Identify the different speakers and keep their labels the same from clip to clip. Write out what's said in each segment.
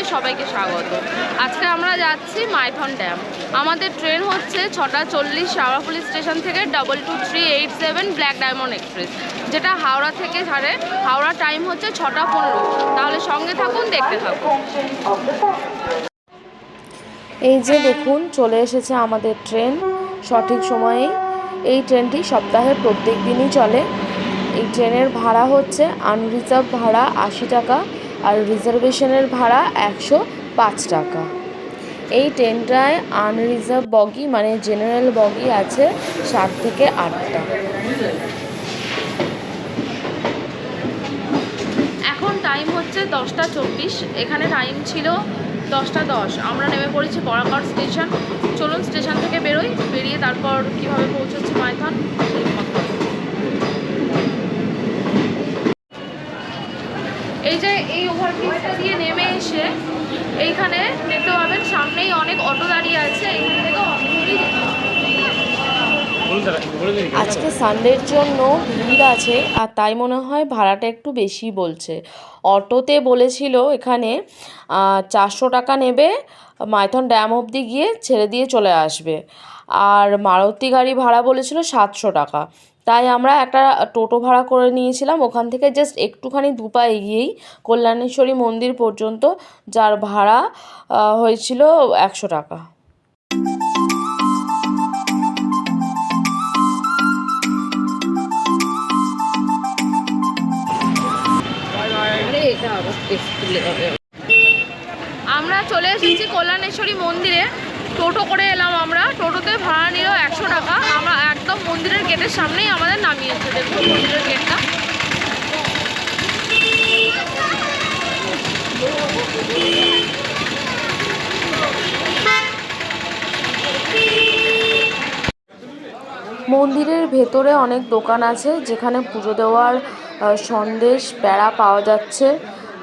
Speaker 1: আপনাদের সবাইকে স্বাগত। আজকে আমরা যাচ্ছি মাইথন ড্যাম। আমাদের ট্রেন হচ্ছে ছটা চল্লিশ শাওড়াফুলি স্টেশন থেকে double two three eight seven black diamond express যেটা হাওড়া থেকে ছাড়ে। হাওড়া টাইম হচ্ছে ছটা পনেরো। তাহলে সঙ্গে থাকুন, দেখতে থাকুন।
Speaker 2: এই যে দেখুন, চলে এসেছে আমাদের ট্রেন সঠিক সময়ে। এই ট্রেনটি সপ্তাহে প্রত্যেক দিনই চলে। এই ট্রেনের ভাড়া হচ্ছে আনরিজার্ভ ভাড়া আশি টাকা। আর রিজার্ভেশনের ভাড়া একশো পাঁচ টাকা। এই ট্রেনটায় আনরিজার্ভ বগি মানে জেনারেল বগি আছে সাত থেকে আটটা।
Speaker 1: এখন টাইম হচ্ছে দশটা চব্বিশ। এখানে টাইম ছিল দশটা দশ। আমরা নেমে পড়েছি বরাকর স্টেশন। চলুন স্টেশন থেকে বেরোই, বেরিয়ে তারপর কীভাবে পৌঁছচ্ছি মাইথন সেই কথা। এই যে এই ওভারব্রিজটা দিয়ে নেমে এসে এইখানে দেখতে পাবেন সামনেই অনেক অটো দাঁড়িয়ে আছে এখান থেকে।
Speaker 2: আজকে সানডের জন্য ভিড় আছে আর তাই মনে হয় ভাড়াটা একটু বেশি বলছে। অটোতে বলেছিল এখানে চারশো টাকা নেবে মাইথন ড্যাম অবধি গিয়ে ছেড়ে দিয়ে চলে আসবে। আর মারুতি গাড়ি ভাড়া বলেছিল সাতশো টাকা। তাই আমরা একটা টোটো ভাড়া করে নিয়েছিলাম। ওখান থেকে জাস্ট একটুখানি দুপা এগিয়েই কল্যাণেশ্বরী মন্দির পর্যন্ত যার ভাড়া হয়েছিল একশো টাকা।
Speaker 1: আমরা চলে এসেছি কল্যাণেশ্বরী মন্দিরে। টোটো করে এলাম আমরা। টোটোতে ভাড়া নিল একশো টাকা। আমরা একদম মন্দিরের গেটের সামনেই আমাদের নামিয়েছে, দেখুন মন্দিরের গেটটা।
Speaker 2: মন্দিরের ভেতরে অনেক দোকান আছে, যেখানে পুজো দেওয়ার সন্দেশ প্যাড়া পাওয়া যাচ্ছে,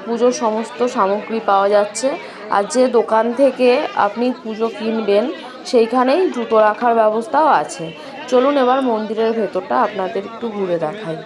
Speaker 2: পুজোর সমস্ত সামগ্রী পাওয়া যাচ্ছে। আর যে দোকান থেকে আপনি পুজো কিনবেন সেইখানেই জুতো রাখার ব্যবস্থাও আছে। চলুন এবার মন্দিরের ভেতরটা আপনাদের একটু ঘুরে দেখাই।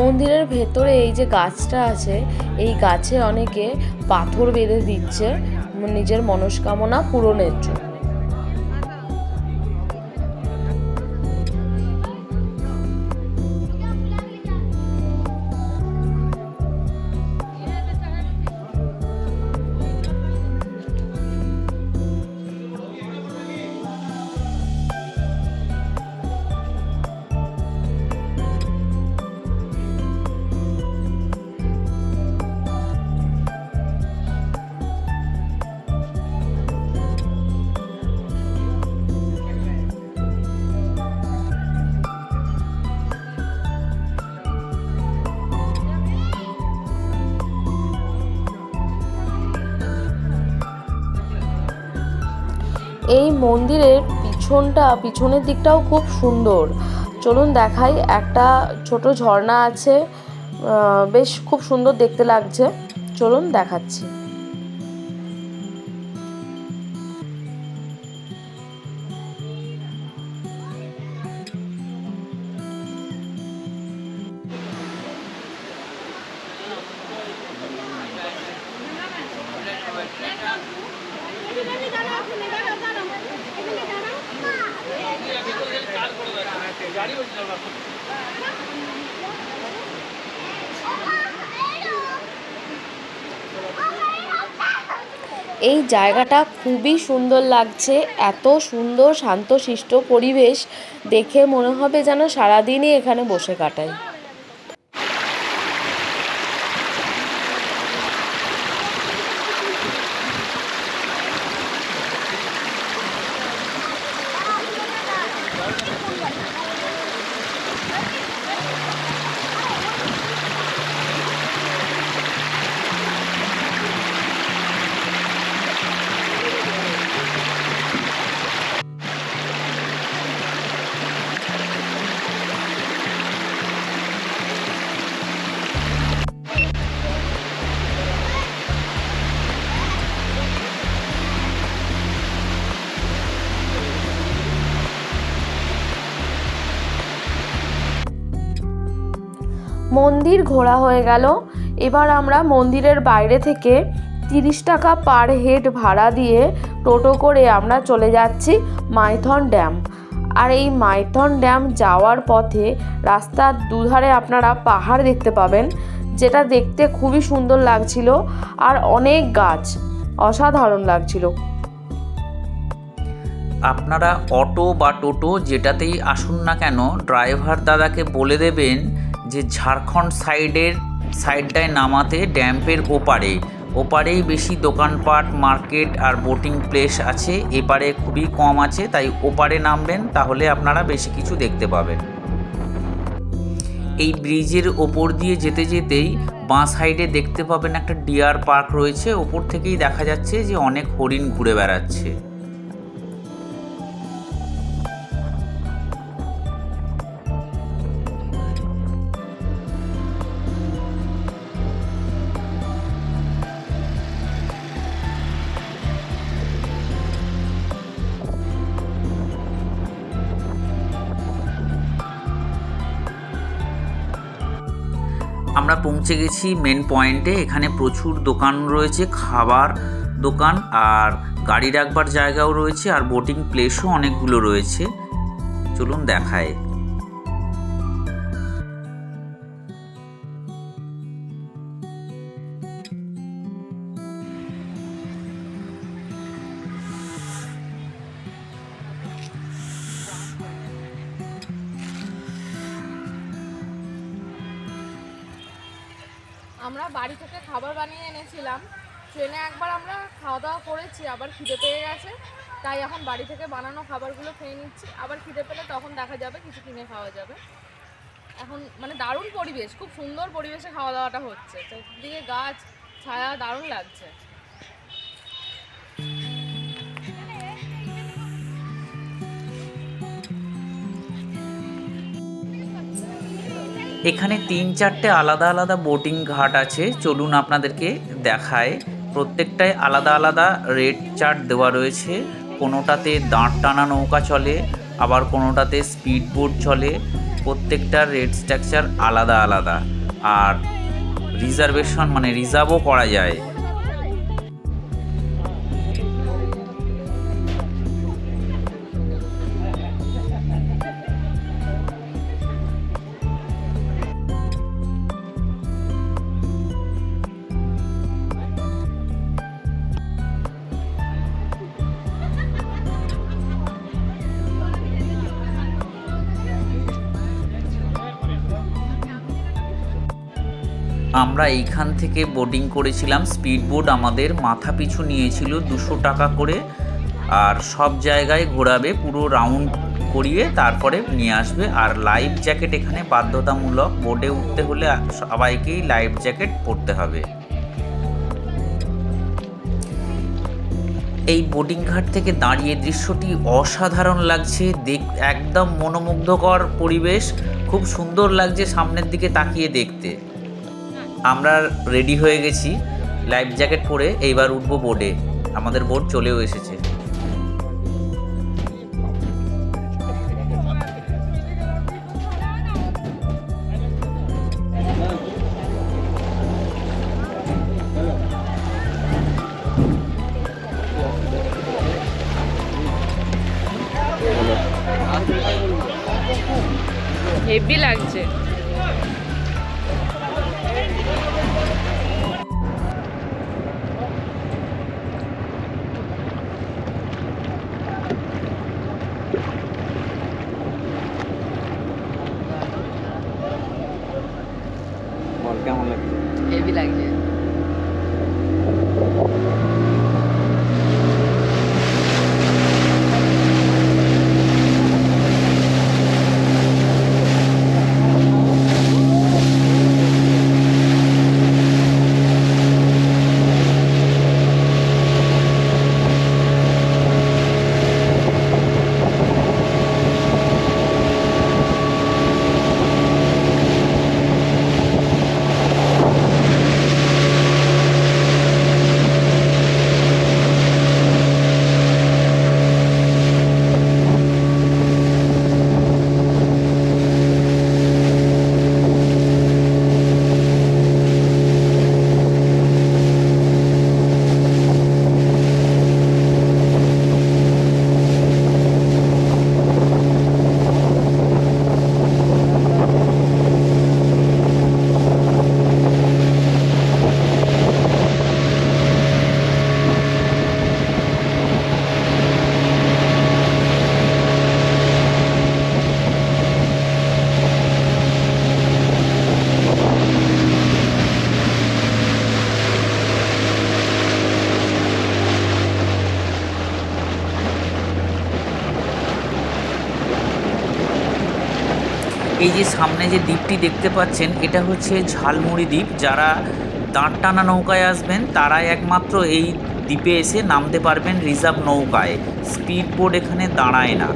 Speaker 2: মন্দিরের ভেতরে এই যে গাছটা আছে, এই গাছে অনেকে পাথর বেঁধে দিচ্ছে, নিজের মনস্কামনা পূরণের জন্য। মন্দিরের পিছনটা, পিছনের দিকটাও খুব সুন্দর। চলুন দেখাই, একটা ছোট ঝর্ণা আছে বেশ খুব সুন্দর দেখতে লাগছে। চলুন দেখাচ্ছি। এই জায়গাটা খুবই সুন্দর লাগছে, এত সুন্দর শান্তশিষ্ট পরিবেশ দেখে মনে হবে যেন সারাদিনই এখানে বসে কাটাই। মন্দির ঘোরা হয়ে গেল। এবার আমরা মন্দিরের বাইরে থেকে তিরিশ টাকা পার হেড ভাড়া দিয়ে টোটো করে আমরা চলে যাচ্ছি মাইথন ড্যাম। আর এই মাইথন ড্যাম যাওয়ার পথে রাস্তার দুধারে আপনারা পাহাড় দেখতে পাবেন, যেটা দেখতে খুবই সুন্দর লাগছিল আর অনেক গাছ অসাধারণ লাগছিল।
Speaker 3: আপনারা অটো বা টোটো যেটাতেই আসুন না কেন, ড্রাইভার দাদাকে বলে দেবেন যে ঝাড়খণ্ড সাইডের সাইডটায় নামাতে ড্যাম্পের ওপারে। ওপারেই বেশি দোকানপাট, মার্কেট আর বোটিং প্লেস আছে। এপারে খুবই কম আছে, তাই ওপারে নামবেন, তাহলে আপনারা বেশি কিছু দেখতে পাবেন। এই ব্রিজের ওপর দিয়ে যেতে যেতেই বাঁ সাইডে দেখতে পাবেন একটা ডিয়ার পার্ক রয়েছে। ওপর থেকেই দেখা যাচ্ছে যে অনেক হরিণ ঘুরে বেড়াচ্ছে। আমরা পৌঁছে গেছি মেন পয়েন্টে এখানে প্রচুর দোকান রয়েছে, খাবার দোকান আর গাড়ি রাখবার জায়গাও রয়েছে আর বোটিং প্লেসও অনেকগুলো রয়েছে। চলুন দেখায়।
Speaker 1: আমরা বাড়ি থেকে খাবার বানিয়ে এনেছিলাম। ট্রেনে একবার আমরা খাওয়া দাওয়া করেছি, আবার খিদে পেয়ে গেছে। তাই এখন বাড়ি থেকে বানানো খাবারগুলো খেয়ে নিচ্ছি। আবার খিদে পেলে তখন দেখা যাবে, কিছু কিনে খাওয়া যাবে। এখন মানে দারুণ পরিবেশ, খুব সুন্দর পরিবেশে খাওয়া দাওয়াটা হচ্ছে। চারদিকে গাছ, ছায়া, দারুণ লাগছে।
Speaker 3: এখানে তিন চারটে আলাদা আলাদা বোটিং ঘাট আছে। চলুন আপনাদেরকে দেখায়। প্রত্যেকটায় আলাদা আলাদা রেড চার্ট দেওয়া রয়েছে। কোনোটাতে দাঁড় টানা নৌকা চলে, আবার কোনোটাতে স্পিড বোট চলে। প্রত্যেকটার রেড স্ট্রাকচার আলাদা আলাদা। আর রিজার্ভেশন মানে রিজার্ভও করা যায়। আমরা এইখান থেকে বোটিং করেছিলাম স্পিড বোট আমাদের মাথা পিছু নিয়েছিল দুশো টাকা করে, আর সব জায়গায় ঘোরাবে, পুরো রাউন্ড করিয়ে তারপরে নিয়ে আসবে। আর লাইফ জ্যাকেট এখানে বাধ্যতামূলক বোটে উঠতে হলে সবাইকেই লাইফ জ্যাকেট পরতে হবে। এই বোটিং ঘাট থেকে দাঁড়িয়ে দৃশ্যটি অসাধারণ লাগছে, দেখ, একদম মনোমুগ্ধকর পরিবেশ, খুব সুন্দর লাগছে সামনের দিকে তাকিয়ে দেখতে। আমরা রেডি হয়ে গেছি লাইফ জ্যাকেট পরে এইবার উঠবো বোর্ডে আমাদের বোর্ড চলেও এসেছে। কেমন লাগছে
Speaker 1: হেভি লাগছে
Speaker 3: এই যে সামনে যে দ্বীপটি দেখতে পাচ্ছেন, এটা হচ্ছে ঝালমুড়ি দ্বীপ। যারা দাঁড় টানা নৌকায় আসবেন, তারাই একমাত্র এই দ্বীপে এসে নামতে পারবেন রিজার্ভ নৌকায়। স্পিড বোর্ড এখানে দাঁড়ায় না।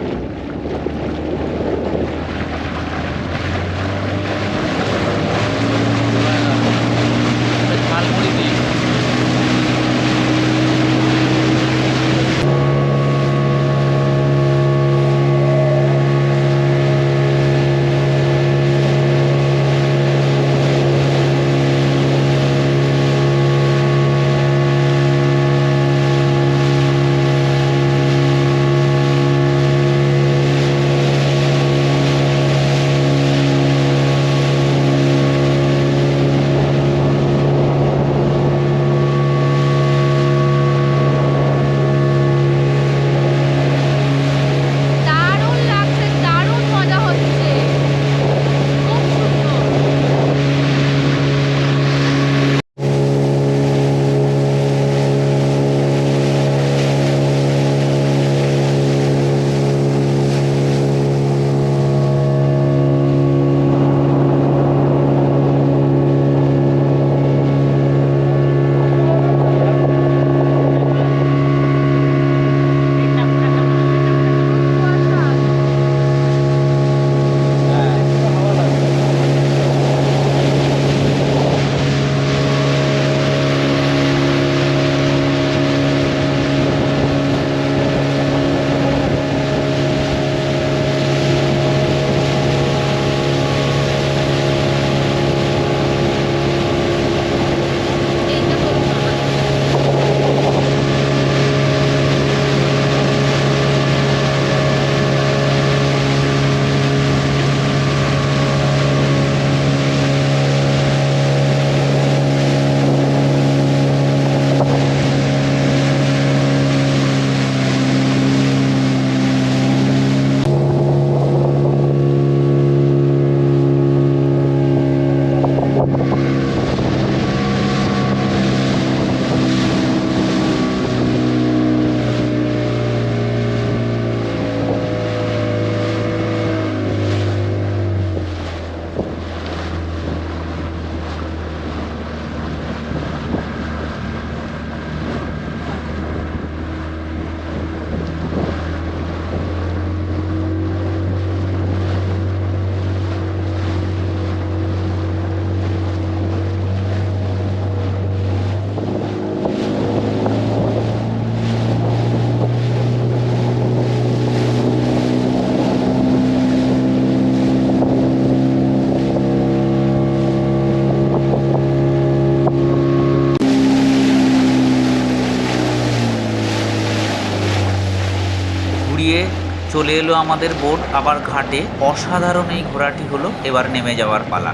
Speaker 3: চলে এলো আমাদের বোট আবার ঘাটে। অসাধারণ এই ঘোড়াটি হলো এবার নেমে যাওয়ার পালা।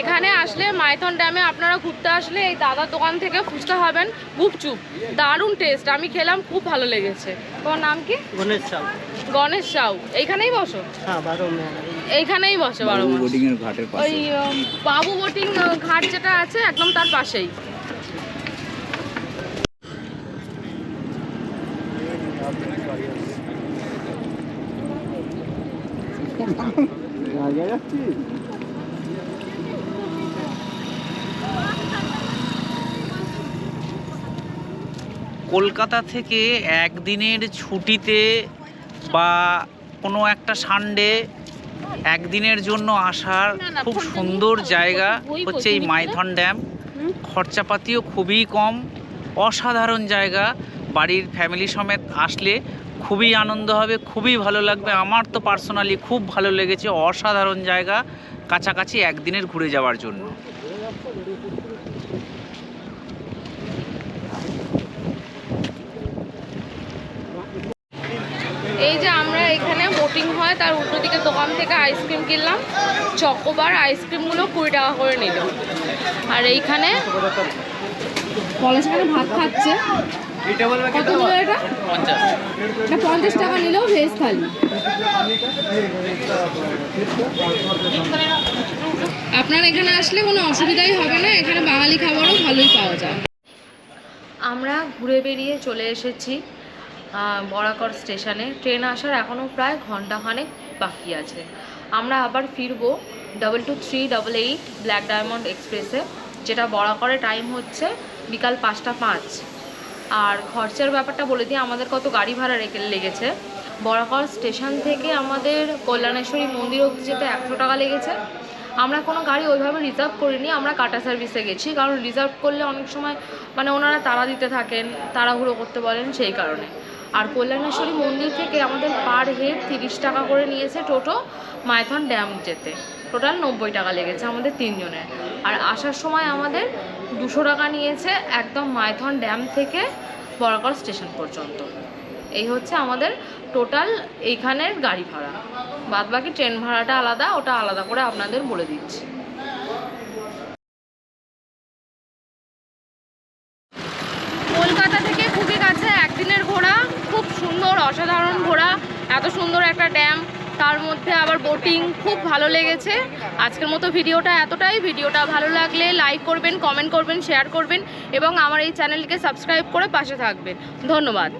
Speaker 1: এখানে আসলে মাইথন ড্যামে আপনারা ঘুরতে আসলে এই দাদার দোকান থেকে ফুচকা খাবেন গুপচুপ। দারুণ টেস্ট আমি খেলাম খুব ভালো লেগেছে। তোমার নাম কি?
Speaker 4: গণেশ চাল।
Speaker 1: গণেশ সাউ এইখানেই বসো।
Speaker 4: হ্যাঁ
Speaker 1: এইখানেই বসে বারো ওই বাবু বোটিং ঘাট যেটা আছে একদম তার পাশেই।
Speaker 3: কলকাতা থেকে একদিনের ছুটিতে বা কোনো একটা সানডে একদিনের জন্য আসার খুব সুন্দর জায়গা হচ্ছে এই মাইথন ড্যাম। খরচাপাতিও খুবই কম অসাধারণ জায়গা বাড়ির ফ্যামিলি সমেত আসলে খুবই আনন্দ হবে খুবই ভালো লাগবে। আমার তো পার্সোনালি খুব ভালো লেগেছে অসাধারণ জায়গা কাছাকাছি একদিনের ঘুরে যাওয়ার জন্য।
Speaker 1: এই যে আমরা এখানে বোটিং হয় তার উল্টো দিকে দোকান থেকে আইসক্রিম কিনলাম। চকোবার আইসক্রিমগুলো কুড়ি টাকা করে নিল। আর এইখানে এখানে ভাত খাচ্ছে। কত হলো এটা? এটা পঞ্চাশ টাকা নিলেও ভেজ থালি। আপনার এখানে আসলে কোনো অসুবিধাই হবে না এখানে বাঙালি খাবারও ভালোই পাওয়া যায়। আমরা ঘুরে বেরিয়ে চলে এসেছি। বরাকর স্টেশনে। ট্রেন আসার এখনও প্রায় ঘন্টাখানেক বাকি আছে। আমরা আবার ফিরবো double two three double eight black diamond এক্সপ্রেসে যেটা বরাকরে টাইম হচ্ছে বিকাল পাঁচটা পাঁচ। আর খরচার ব্যাপারটা বলে দিই, আমাদের কত গাড়ি ভাড়া রেখে লেগেছে। বরাকর স্টেশন থেকে আমাদের কল্যাণেশ্বরী মন্দির অবধি যেতে একশো টাকা লেগেছে। আমরা কোনো গাড়ি ওইভাবে রিজার্ভ করিনি, আমরা কাটা সার্ভিসে গেছি। কারণ রিজার্ভ করলে অনেক সময় মানে ওনারা তাড়া দিতে থাকেন, তাড়াহুড়ো করতে বলেন সেই কারণে। আর কল্যাণেশ্বরী মন্দির থেকে আমাদের পার হেড তিরিশ টাকা করে নিয়েছে টোটো মাইথন ড্যাম যেতে। টোটাল নব্বই টাকা লেগেছে আমাদের তিনজনের। আর আসার সময় আমাদের দুশো টাকা নিয়েছে একদম মাইথন ড্যাম থেকে বরাকর স্টেশন পর্যন্ত। এই হচ্ছে আমাদের টোটাল এইখানের গাড়ি ভাড়া। বাদ বাকি ট্রেন ভাড়াটা আলাদা, ওটা আলাদা করে আপনাদের বলে দিচ্ছি কলকাতা থেকে খুবই কাছে একদিনের ঘোড়া খুব সুন্দর অসাধারণ ঘোড়া এত সুন্দর একটা ড্যাম তার বোটিং খুব ভালো লেগেছে। আজকের মতো ভিডিওটা এতটাই। ভিডিওটা ভালো লাগলে লাইক করবেন কমেন্ট করবেন শেয়ার করবেন এবং আমার এই চ্যানেলটিকে সাবস্ক্রাইব করে পাশে থাকবেন। ধন্যবাদ।